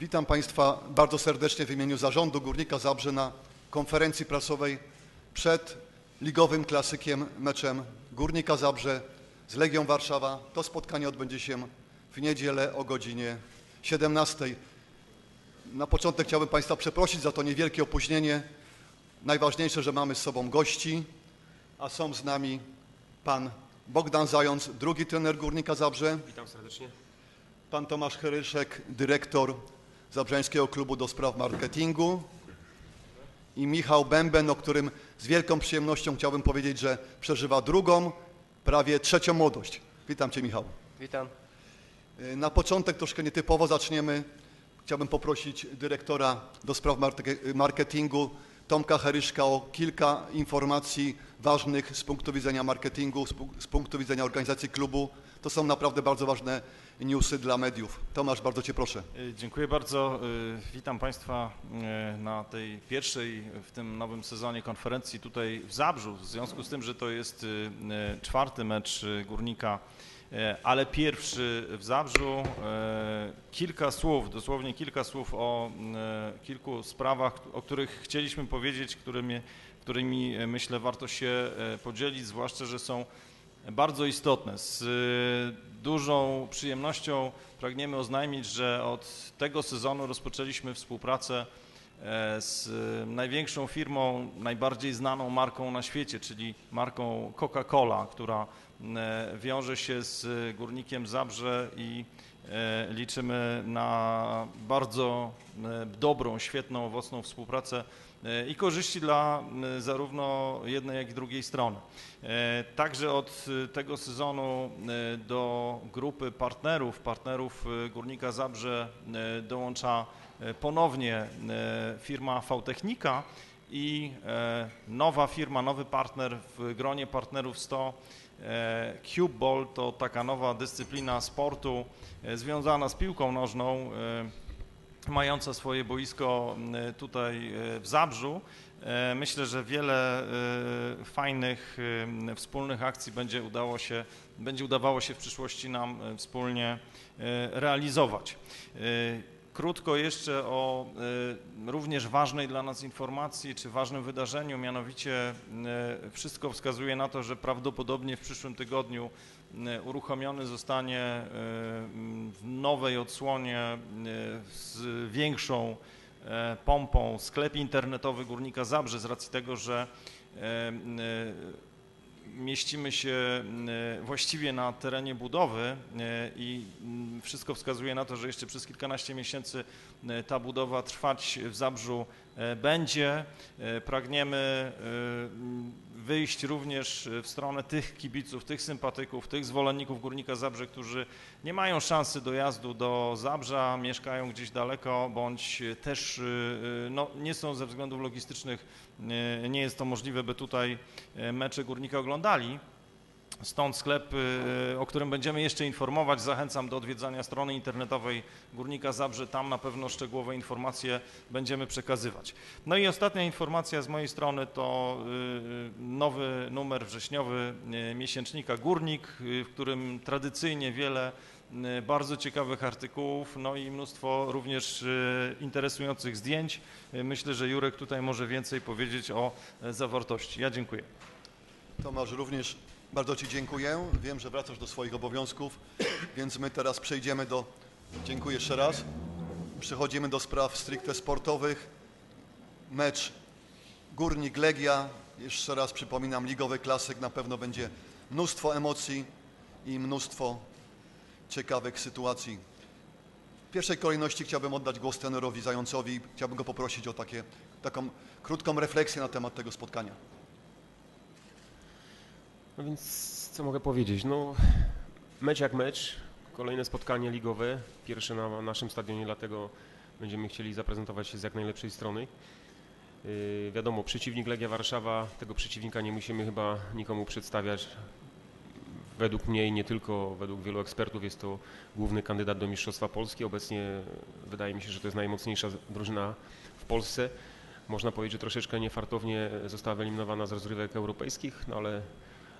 Witam Państwa bardzo serdecznie w imieniu Zarządu Górnika Zabrze na konferencji prasowej przed ligowym klasykiem meczem Górnika Zabrze z Legią Warszawa. To spotkanie odbędzie się w niedzielę o godzinie 17. Na początek chciałbym Państwa przeprosić za to niewielkie opóźnienie. Najważniejsze, że mamy z sobą gości, a są z nami pan Bogdan Zając, drugi trener Górnika Zabrze, Witam serdecznie. pan Tomasz Heryszek, dyrektor Zabrzeńskiego Klubu do Spraw Marketingu i Michał Bęben, o którym z wielką przyjemnością chciałbym powiedzieć, że przeżywa drugą, prawie trzecią młodość. Witam Cię Michał. Witam. Na początek troszkę nietypowo zaczniemy. Chciałbym poprosić dyrektora do spraw marke- marketingu Tomka Heryszka o kilka informacji ważnych z punktu widzenia marketingu, z punktu widzenia organizacji klubu. To są naprawdę bardzo ważne newsy dla mediów. Tomasz, bardzo Cię proszę. Y, Dziękuję bardzo. Y, Witam Państwa y, na tej pierwszej w tym nowym sezonie konferencji tutaj w Zabrzu. W związku z tym, że to jest czwarty mecz Górnika, ale pierwszy w Zabrzu. Kilka słów, dosłownie kilka słów o kilku sprawach, o których chcieliśmy powiedzieć, którymi, którymi myślę warto się podzielić, zwłaszcza, że są bardzo istotne. Z y, dużą przyjemnością pragniemy oznajmić, że od tego sezonu rozpoczęliśmy współpracę e, z największą firmą, najbardziej znaną marką na świecie, czyli marką Coca-Cola, która e, wiąże się z Górnikiem Zabrze i liczymy na bardzo e, dobrą, świetną, owocną współpracę e, i korzyści dla e, zarówno jednej, jak i drugiej strony. E, Także od e, tego sezonu e, do grupy partnerów, partnerów e, Górnika Zabrze e, dołącza e, ponownie e, firma V-Technika i e, nowa firma, nowy partner w gronie partnerów 100 e, Cube Ball to taka nowa dyscyplina sportu e, związana z piłką nożną, e, mająca swoje boisko tutaj w Zabrzu. Myślę, że wiele fajnych wspólnych akcji będzie udało się, będzie udawało się w przyszłości nam wspólnie realizować. Krótko jeszcze o e, również ważnej dla nas informacji czy ważnym wydarzeniu, mianowicie e, wszystko wskazuje na to, że prawdopodobnie w przyszłym tygodniu e, uruchomiony zostanie w nowej odsłonie z większą pompą sklep internetowy Górnika Zabrze z racji tego, że mieścimy się e, właściwie na terenie budowy e, i mm, wszystko wskazuje na to, że jeszcze przez kilkanaście miesięcy e, ta budowa trwać w Zabrzu będzie. E, Pragniemy e, wyjść również w stronę tych kibiców, tych sympatyków, tych zwolenników Górnika Zabrze, którzy nie mają szansy dojazdu do Zabrza, mieszkają gdzieś daleko, bądź też no, nie są ze względów logistycznych, nie jest to możliwe, by tutaj mecze Górnika oglądali. Stąd sklep, y, o którym będziemy jeszcze informować, zachęcam do odwiedzania strony internetowej Górnika Zabrze, tam na pewno szczegółowe informacje będziemy przekazywać. No i ostatnia informacja z mojej strony to y, nowy numer wrześniowy y, miesięcznika Górnik, y, w którym tradycyjnie wiele y, bardzo ciekawych artykułów, no i mnóstwo również y, interesujących zdjęć. Y, Myślę, że Jurek tutaj może więcej powiedzieć o zawartości. Ja dziękuję. Tomasz, również bardzo Ci dziękuję. Wiem, że wracasz do swoich obowiązków, więc my teraz przejdziemy do... Dziękuję jeszcze raz. Przechodzimy do spraw stricte sportowych. Mecz Górnik-Legia. Jeszcze raz przypominam, ligowy klasyk. Na pewno będzie mnóstwo emocji i mnóstwo ciekawych sytuacji. W pierwszej kolejności chciałbym oddać głos trenerowi Zającowi. Chciałbym go poprosić o takie, taką krótką refleksję na temat tego spotkania. No więc co mogę powiedzieć? No, mecz jak mecz, kolejne spotkanie ligowe, pierwsze na naszym stadionie, dlatego będziemy chcieli zaprezentować się z jak najlepszej strony. Yy, wiadomo, przeciwnik Legia Warszawa, tego przeciwnika nie musimy chyba nikomu przedstawiać. Według mnie i nie tylko, według wielu ekspertów jest to główny kandydat do Mistrzostwa Polski. Obecnie wydaje mi się, że to jest najmocniejsza drużyna w Polsce. Można powiedzieć, że troszeczkę niefartownie została wyeliminowana z rozrywek europejskich, no ale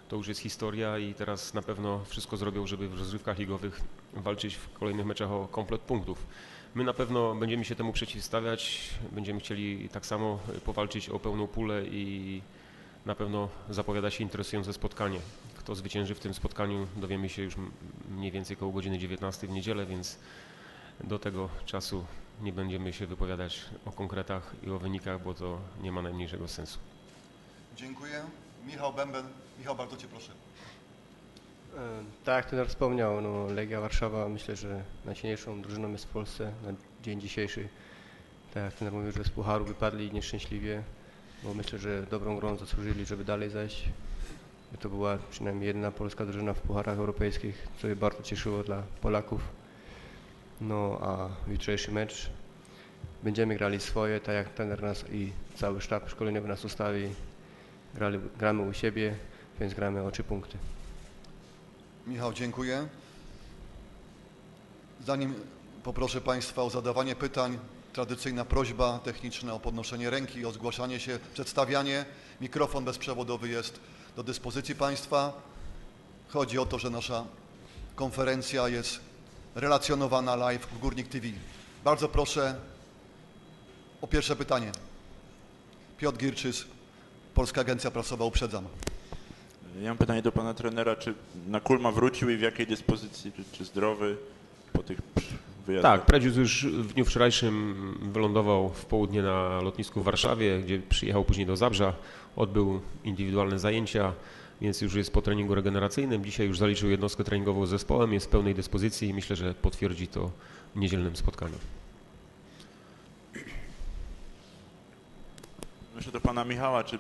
to już jest historia i teraz na pewno wszystko zrobią, żeby w rozrywkach ligowych walczyć w kolejnych meczach o komplet punktów. My na pewno będziemy się temu przeciwstawiać, będziemy chcieli tak samo powalczyć o pełną pulę i na pewno zapowiada się interesujące spotkanie. Kto zwycięży w tym spotkaniu dowiemy się już mniej więcej koło godziny 19 w niedzielę, więc do tego czasu nie będziemy się wypowiadać o konkretach i o wynikach, bo to nie ma najmniejszego sensu. Dziękuję. Michał Bęben. Michał, bardzo Cię proszę. E, Tak jak wspomniał, no, Legia Warszawa myślę, że najsilniejszą drużyną jest w Polsce na dzień dzisiejszy. Tak jak trener mówił, że z Pucharu wypadli nieszczęśliwie, bo myślę, że dobrą grą zasłużyli, żeby dalej zajść. By To była przynajmniej jedna polska drużyna w Pucharach Europejskich, co mnie bardzo cieszyło dla Polaków. No a jutrzejszy mecz będziemy grali swoje, tak jak trener nas i cały sztab szkoleniowy nas ustawi. Grali, gramy u siebie, więc gramy o trzy punkty. Michał, dziękuję. Zanim poproszę Państwa o zadawanie pytań, tradycyjna prośba techniczna o podnoszenie ręki, o zgłaszanie się, przedstawianie. Mikrofon bezprzewodowy jest do dyspozycji Państwa. Chodzi o to, że nasza konferencja jest relacjonowana live w Górnik TV. Bardzo proszę o pierwsze pytanie. Piotr Girczys, Polska Agencja Prasowa, uprzedzam. Ja mam pytanie do pana trenera, czy na Kulma wrócił i w jakiej dyspozycji, czy, czy zdrowy po tych wyjazdach? Tak, Predzius już w dniu wczorajszym wylądował w południe na lotnisku w Warszawie, gdzie przyjechał później do Zabrza, odbył indywidualne zajęcia, więc już jest po treningu regeneracyjnym. Dzisiaj już zaliczył jednostkę treningową z zespołem, jest w pełnej dyspozycji i myślę, że potwierdzi to w niedzielnym spotkaniu. Myślę do pana Michała, czy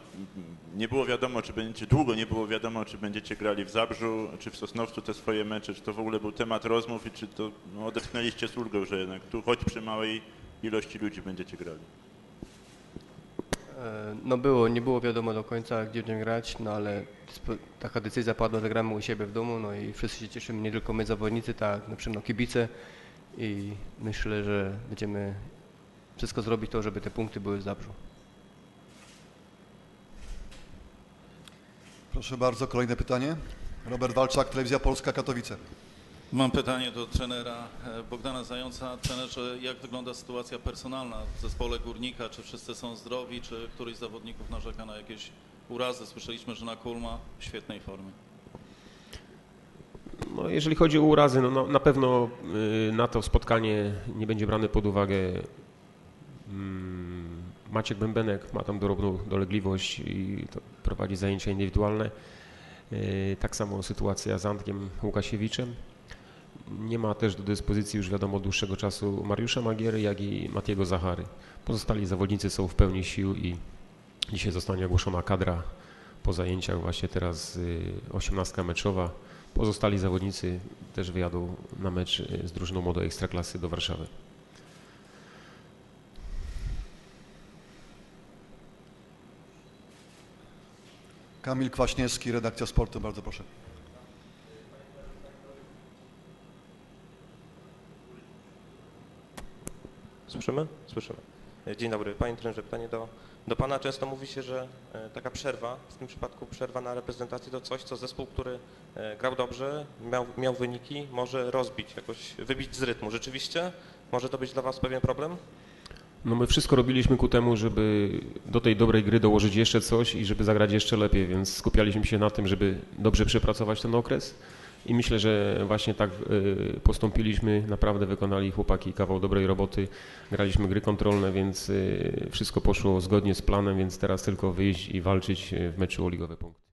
nie było wiadomo, czy będziecie, długo nie było wiadomo, czy będziecie grali w Zabrzu, czy w Sosnowcu te swoje mecze, czy to w ogóle był temat rozmów i czy to no, odetchnęliście z ulgą, że jednak tu choć przy małej ilości ludzi będziecie grali. E, No było, nie było wiadomo do końca, gdzie będziemy grać, no ale taka decyzja padła, że gramy u siebie w domu, no i wszyscy się cieszymy, nie tylko my zawodnicy, tak, na przykład no, kibice i myślę, że będziemy wszystko zrobić to, żeby te punkty były w Zabrzu. Proszę bardzo, kolejne pytanie. Robert Walczak, Telewizja Polska, Katowice. Mam pytanie do trenera e, Bogdana Zająca. Trenerze, jak wygląda sytuacja personalna w zespole Górnika? Czy wszyscy są zdrowi, czy któryś z zawodników narzeka na jakieś urazy? Słyszeliśmy, że na Kulma w świetnej formie. No, jeżeli chodzi o urazy, no, no, na pewno y, na to spotkanie nie będzie brany pod uwagę Maciek Bębenek, ma tam drobną dolegliwość i prowadzi zajęcia indywidualne. Y, Tak samo sytuacja z Antkiem Łukasiewiczem. Nie ma też do dyspozycji już wiadomo od dłuższego czasu Mariusza Magiery, jak i Matiego Zachary. Pozostali zawodnicy są w pełni sił i dzisiaj zostanie ogłoszona kadra po zajęciach właśnie teraz y, 18 meczowa. Pozostali zawodnicy też wyjadą na mecz y, z drużyną młodej Ekstraklasy do Warszawy. Kamil Kwaśniewski, redakcja sportu, bardzo proszę. Słyszymy? Słyszymy. E, Dzień dobry. Panie trenerze, pytanie do, do Pana. Często mówi się, że e, taka przerwa, w tym przypadku przerwa na reprezentacji to coś, co zespół, który e, grał dobrze, miał, miał wyniki, może rozbić, jakoś wybić z rytmu. Rzeczywiście może to być dla Was pewien problem? No my wszystko robiliśmy ku temu, żeby do tej dobrej gry dołożyć jeszcze coś i żeby zagrać jeszcze lepiej, więc skupialiśmy się na tym, żeby dobrze przepracować ten okres. I myślę, że właśnie tak y, postąpiliśmy, naprawdę wykonali chłopaki kawał dobrej roboty, graliśmy gry kontrolne, więc y, wszystko poszło zgodnie z planem, więc teraz tylko wyjść i walczyć y, w meczu o ligowe punkty.